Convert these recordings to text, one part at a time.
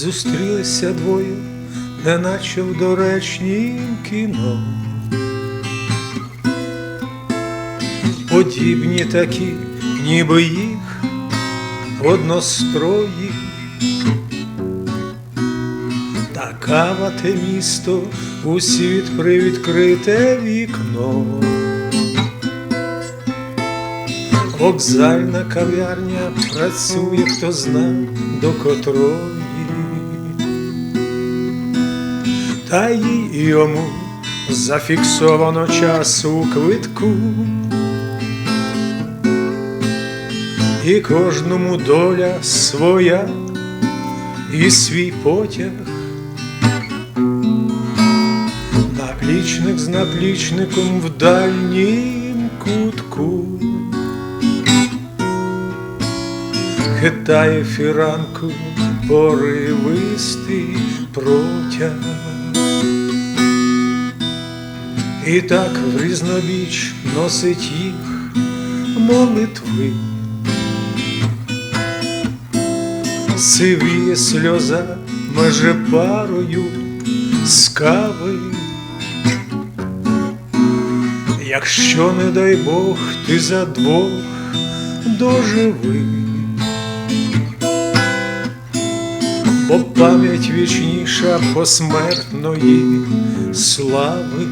Зустрілися двоє, неначе в доречнім кіно. Подібні такі, ніби їх однострої. Та місто у світ привідкрите вікно. Вокзальна кав'ярня працює, хто зна до котрої, та їй йому зафіксовано час у квитку, і кожному доля своя і свій потяг. Наплічник з наплічником в дальнім кутку. Хитає фіранку поривистий протяг. І так в різнобіч носить їх молитви. Сивіє сльоза меже парою з кави. Якщо, не дай Бог, ти за двох доживи, бо пам'ять вічніша посмертної слави.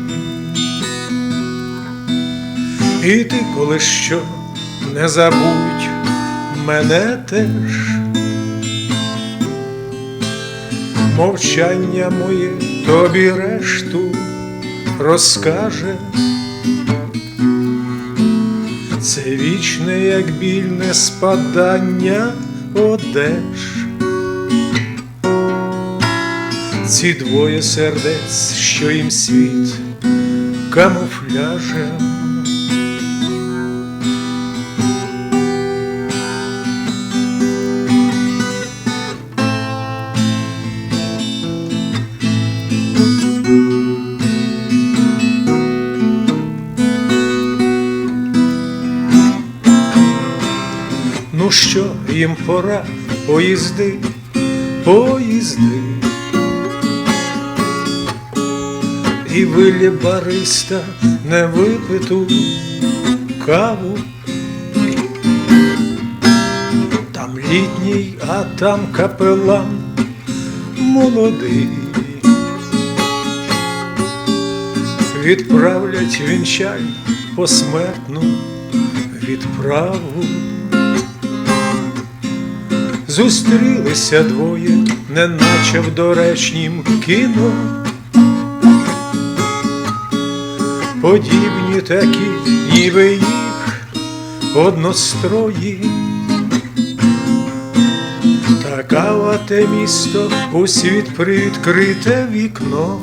І ти, коли що, не забудь мене теж. Мовчання моє тобі решту розкаже. Це вічне, як більне спадання одеж. Ці двоє сердець, що їм світ камуфляжем. Що, їм пора поїзди, поїзди. І вилє бариста не випиту каву. Там літній, а там капелан молодий. Відправлять вінчаль посмертну відправу. Зустрілися двоє, неначе в доречнім кіно. Подібні такі, ніби їх однострої. Така те місто у світ привідкрите вікно.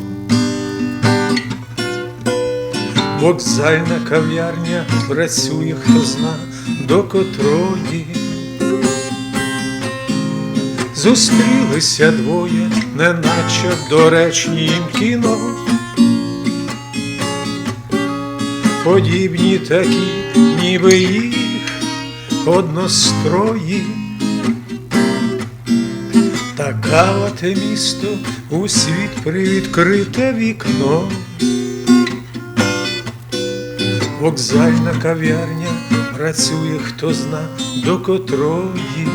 Вокзальна кав'ярня працює, хто зна до котрої. Зустрілися двоє, неначе в доречнім кіно. Подібні такі, ніби їх однострої. Така те місто у світ привідкрите вікно. Вокзальна кав'ярня працює, хто зна до котрої.